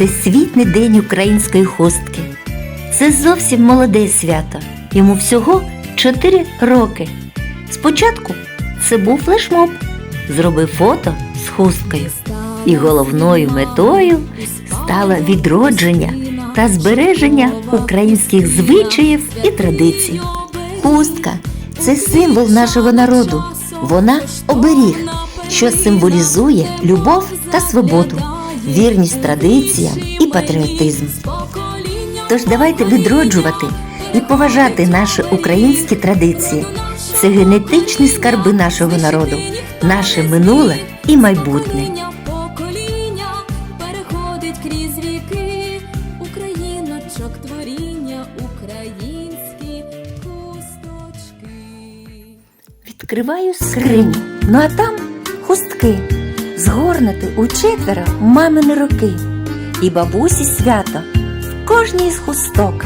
Всесвітній день української хустки. Це зовсім молоде свято. Йому всього 4 роки. Спочатку це був флешмоб. Зробив фото з хусткою. І головною метою стало відродження та збереження українських звичаїв і традицій. Хустка це символ нашого народу. Вона оберіг, що символізує любов та свободу, вірність традиціям і патріотизм. Тож давайте відроджувати і поважати наші українські традиції. Це генетичні скарби нашого народу, наше минуле і майбутнє. Покоління Україночок творіння, українські кусточки. Відкриваю скриню, ну а там хустки, згорнути у четверо мамини руки. І бабусі свято в кожній з хусток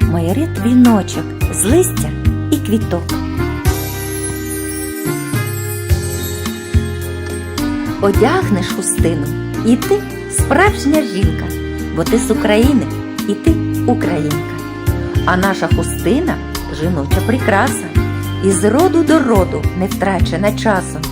майорить віночок з листя і квіток. Одягнеш хустину, і ти справжня жінка, бо ти з України, і ти українка. А наша хустина жіноча прикраса, і з роду до роду не втрачена часом.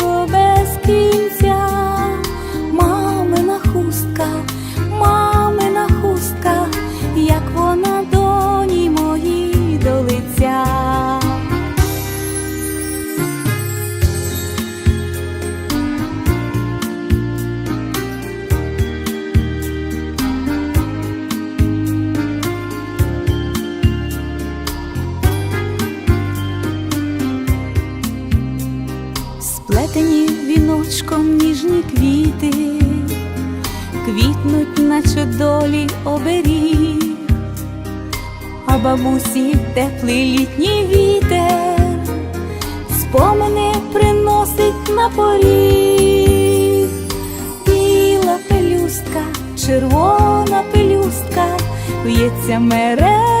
віночком ніжні квіти, квітнуть, наче долі оберіг, а бабусі теплий літній вітер, спомини приносить на поріг, біла пелюстка, червона пелюстка, в'ється мереживо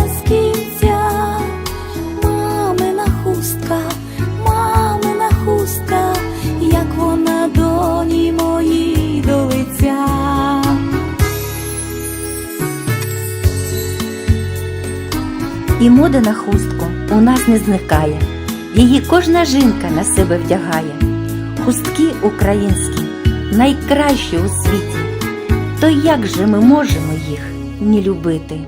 І мода на хустку у нас не зникає. Її кожна жінка на себе вдягає. Хустки українські найкращі у світі. То як же ми можемо їх не любити?